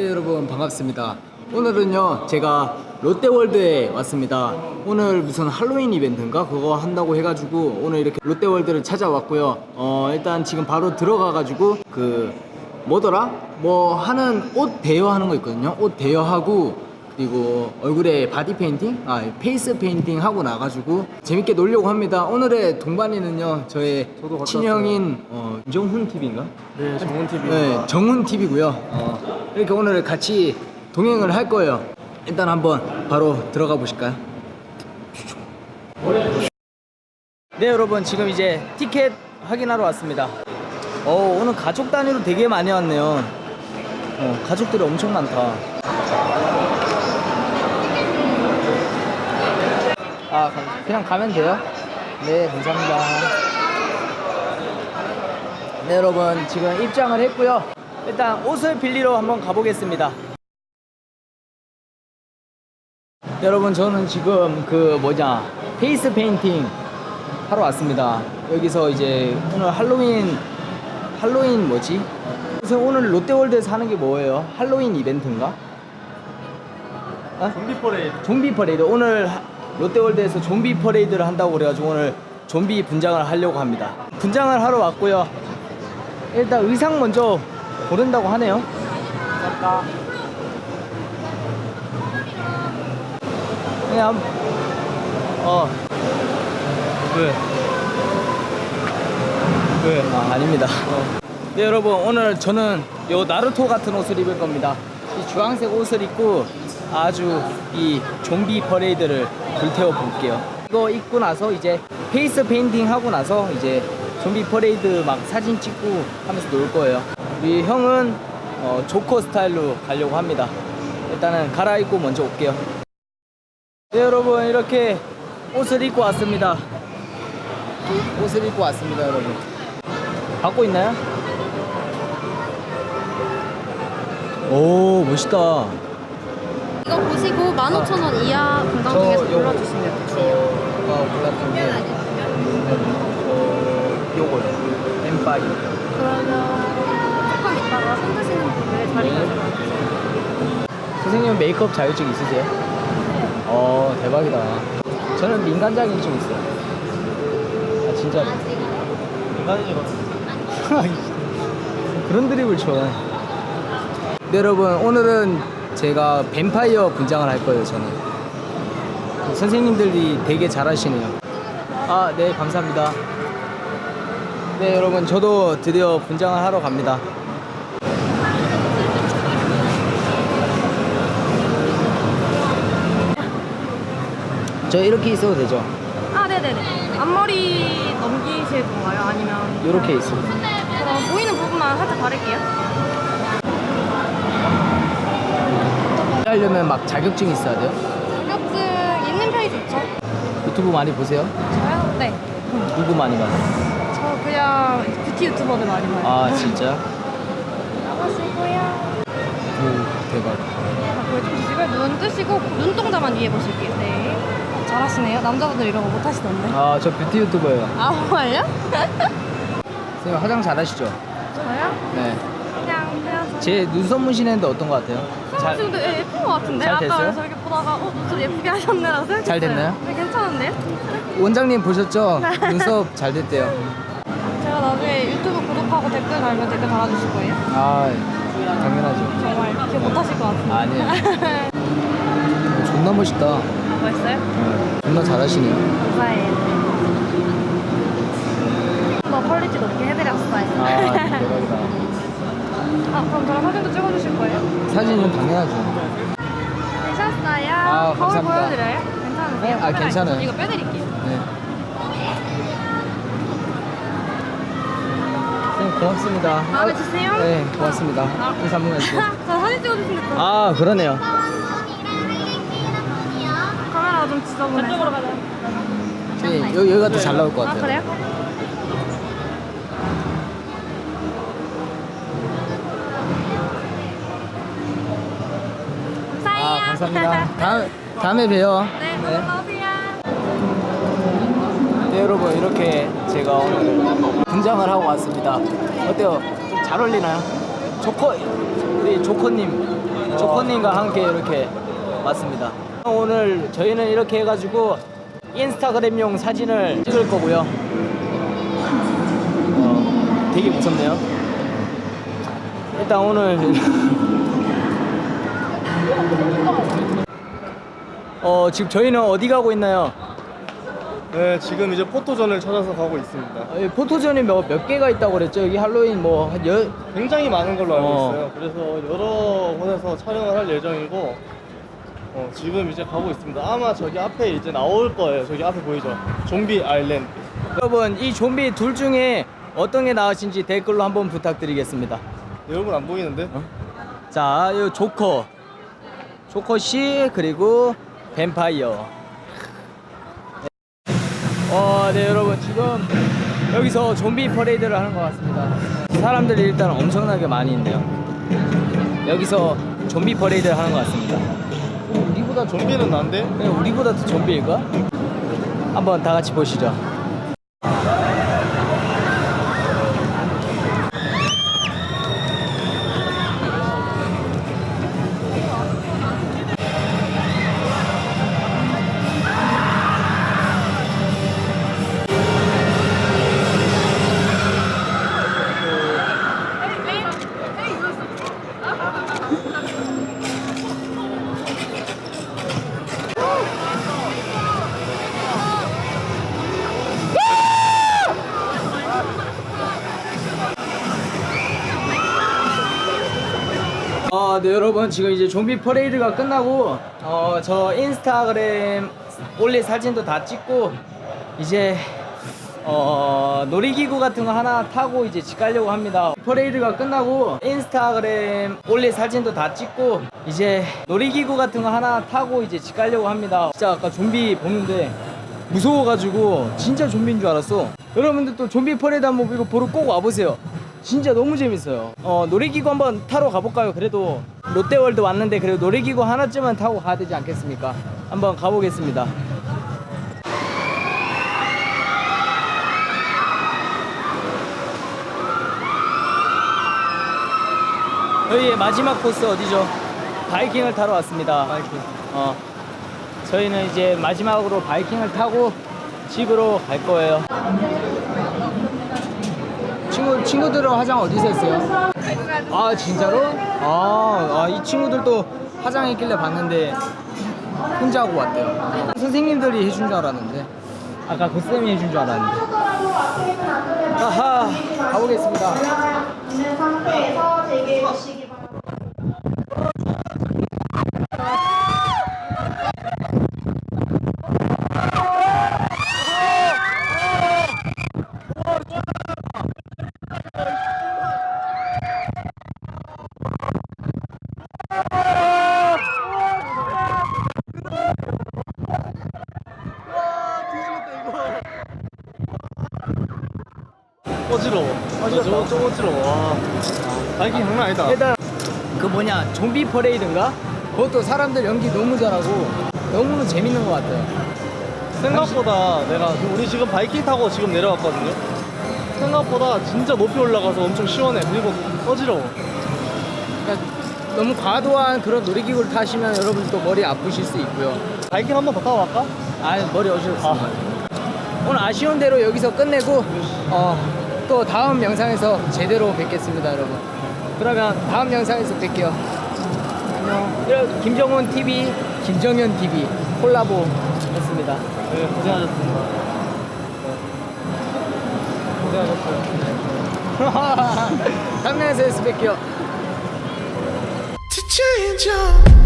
네 여러분 반갑습니다. 오늘은요 제가 롯데월드에 왔습니다. 오늘 무슨 할로윈 이벤트인가 그거 한다고 해가지고 오늘 이렇게 롯데월드를 찾아왔고요. 어 일단 지금 바로 들어가가지고 그 뭐더라 뭐 하는 옷 대여하는 거 있거든요. 옷 대여하고 그리고 얼굴에 바디 페인팅, 아 페이스 페인팅 하고 나가지고 재밌게 놀려고 합니다. 오늘의 동반이는요 저의 저도 갔다 친형인 어, 정훈 TV인가? 네, 정훈 TV. 네, 정훈 TV고요. 어, 이렇게 오늘 같이 동행을 할 거예요. 일단 한번 바로 들어가 보실까요? 네, 여러분 지금 이제 티켓 확인하러 왔습니다. 어, 오늘 가족 단위로 되게 많이 왔네요. 어, 가족들이 엄청 많다. 아, 가- 그냥 가면 돼요? 네, 감사합니다. 네 여러분 지금 입장을 했고요 일단 옷을 빌리러 한번 가보겠습니다 네, 여러분 저는 지금 그 뭐냐 페이스 페인팅 하러 왔습니다 여기서 이제 오늘 할로윈 할로윈 뭐지? 그래서 오늘 롯데월드에서 하는 게 뭐예요? 할로윈 이벤트인가? 어? 좀비 퍼레이드. 좀비 퍼레이드 오늘 하- 롯데월드에서 좀비 퍼레이드를 한다고 그래가지고 오늘 좀비 분장을 하려고 합니다 분장을 하러 왔고요 일단 의상 먼저 고른다고 하네요 감사합니다. 그냥 어 왜? 왜? 아 아닙니다 네 여러분 오늘 저는 요 나루토 같은 옷을 입을 겁니다 이 주황색 옷을 입고 아주 이 좀비 퍼레이드를 불태워 볼게요. 이거 입고 나서 이제 페이스 페인팅 하고 나서 이제 좀비 퍼레이드 막 사진 찍고 하면서 놀 거예요. 우리 형은 어, 조커 스타일로 가려고 합니다. 일단은 갈아입고 먼저 올게요. 네 여러분 이렇게 옷을 입고 왔습니다. 옷을 입고 왔습니다 여러분. 받고 있나요? 오 멋있다 이거 보시고 15,000원 이하 분당 중에서. 골라주시면 돼요. 저가 골랐던 게 어, 요거요 엠파이 그러면 조금 있다가 손 드시는 분들 자리 네. 가져가주세요. 선생님 메이크업 자격증 있으세요? 어 대박이다 저는 민간장이 좀 있어요 아 진짜로 인간이거든. 그런 드립을 쳐. 네, 여러분 오늘은 제가 뱀파이어 분장을 할 거예요 저는. 선생님들이 되게 잘하시네요. 아, 네 감사합니다. 네 여러분 저도 드디어 분장을 하러 갑니다. 저 이렇게 있어도 되죠? 아, 네네네. 앞머리 넘기실 건가요? 아니면 이렇게 있어요. 그럼 보이는 부분만 살짝 바를게요. 하려면 막 자격증 있어야 돼요? 자격증 있는 편이 좋죠? 유튜브 많이 보세요? 저요? 네. 누구 많이 봐요? 저 그냥 뷰티 유튜버들 많이 봐요. 아 진짜? 나가시고요. 오 대박. 거기 좀 주시고요. 눈 뜨시고 눈동자만 위에 보실게요. 네. 잘하시네요. 남자분들 이런 거 못 하시던데. 아 저 뷰티 유튜버예요. 아, 정말요? 선생님 화장 잘하시죠? 저요? 네. 제 눈썹 문신했는데 어떤 것 같아요? 잘, 지금 예, 예쁜 것 같은데? 잘 아까 됐어요? 이렇게 보다가 어, 눈썹 예쁘게 하셨네라고 생각했어요. 잘 됐나요? 네, 괜찮은데요? 원장님 보셨죠? 네. 눈썹 잘 됐대요. 제가 나중에 유튜브 구독하고 댓글 달면 댓글 달아주실 거예요? 아 당연하죠. 정말 기억 못 하실 것 같은데. 아니에요. 존나 멋있다. 멋있어요? 네. 존나 잘하시네요. 감사해요. 더 퀄리티 높게 해드렸어요. 아 대박이다. 아, 그럼 저랑 사진도 찍어주실 거예요? 사진은 당연하죠. 되셨어요? 아, 거울 감사합니다. 보여드려요? 괜찮으세요? 아, 괜찮아요. 이거 빼드릴게요. 네. 선생님 고맙습니다. 마음에 드세요? 네 고맙습니다. 아. 인사 한번 해주세요. 저 사진 찍어주시면. 아 그러네요. 카메라가 좀 지저분해. 저쪽으로 가자. 네, 여기, 여기가 더 잘 나올 것 아, 같아요. 그래요? 아 감사합니다. 다음 다음에 봬요. 네, 놀러오세요. 네 여러분 이렇게 제가 오늘 분장을 하고 왔습니다. 어때요? 좀 잘 어울리나요? 조커 우리 조커님 조커님과 함께 이렇게 왔습니다. 오늘 저희는 이렇게 해가지고 인스타그램용 사진을 찍을 거고요. 어, 되게 무섭네요. 일단 오늘 어 지금 저희는 어디 가고 있나요? 네, 지금 이제 포토존을 찾아서 가고 있습니다. 어, 이 포토존이 몇, 몇 개가 있다고 그랬죠? 여기 할로윈 뭐한 열, 굉장히 많은 걸로 알고 어. 있어요. 그래서 여러 곳에서 촬영을 할 예정이고 어, 지금 이제 가고 있습니다. 아마 저기 앞에 이제 나올 거예요. 저기 앞에 보이죠? 좀비 아일랜드. 여러분 이 좀비 둘 중에 어떤 게 나으신지 댓글로 한번 부탁드리겠습니다. 내 얼굴 안 보이는데? 어? 자, 이 조커, 조커 씨 그리고 뱀파이어. 어, 네 여러분 지금 여기서 좀비 퍼레이드를 하는 것 같습니다. 사람들이 일단 엄청나게 많이 있네요. 여기서 좀비 퍼레이드를 하는 것 같습니다. 우리보다 좀비는 난데? 그냥 우리보다 더 좀비일까? 한번 다 같이 보시죠. 여러분 지금 이제 좀비 퍼레이드가 끝나고 어, 저 인스타그램 올릴 사진도 다 찍고 이제 어, 놀이기구 같은 거 하나 타고 이제 집 가려고 합니다. 퍼레이드가 끝나고 인스타그램 올릴 사진도 다 찍고 이제 놀이기구 같은 거 하나 타고 이제 집 가려고 합니다. 진짜 아까 좀비 보는데 무서워가지고 진짜 좀비인 줄 알았어. 여러분들 또 좀비 퍼레이드 한번 이거 보러 꼭 와보세요. 진짜 너무 재밌어요. 어, 놀이기구 한번 타러 가볼까요? 그래도 롯데월드 왔는데 그래도 놀이기구 하나쯤은 타고 가야 되지 않겠습니까? 한번 가보겠습니다. 저희의 마지막 코스 어디죠? 바이킹을 타러 왔습니다. 바이킹. 어, 저희는 이제 마지막으로 바이킹을 타고 집으로 갈 거예요. 친구 친구들은 화장 어디서 했어요? 아 진짜로? 아, 아, 이 친구들도 화장했길래 봤는데 혼자 하고 왔대요. 선생님들이 해준 줄 알았는데 아까 그 쌤이 해준 줄 알았는데. 아하 가보겠습니다. 있는 상태에서 대기해 주시기 바랍니다. 어지러워. 어지러워. 좀 어지러워. 와. 바이킹 장난 아니다. 일단 그 뭐냐 좀비 퍼레이드인가? 그것도 사람들 연기 너무 잘하고 너무 재밌는 것 같아요. 생각보다 내가 우리 지금 바이킹 타고 지금 내려왔거든요. 생각보다 진짜 높이 올라가서 엄청 시원해. 그리고 어지러워. 그러니까 너무 과도한 그런 놀이기구를 타시면 여러분도 머리 아프실 수 있고요. 바이킹 한 번 더 타고 갈까? 아 머리 어지럽습니다. 오늘 아쉬운 대로 여기서 끝내고 어, 또 다음 영상에서 제대로 뵙겠습니다, 여러분. 그러면 다음 영상에서 뵐게요. 안녕. 김정훈 TV, 김정현 TV 콜라보 했습니다. 네, 고생하셨습니다. 고생하셨어요. 다음 영상에서 뵐게요. to change up.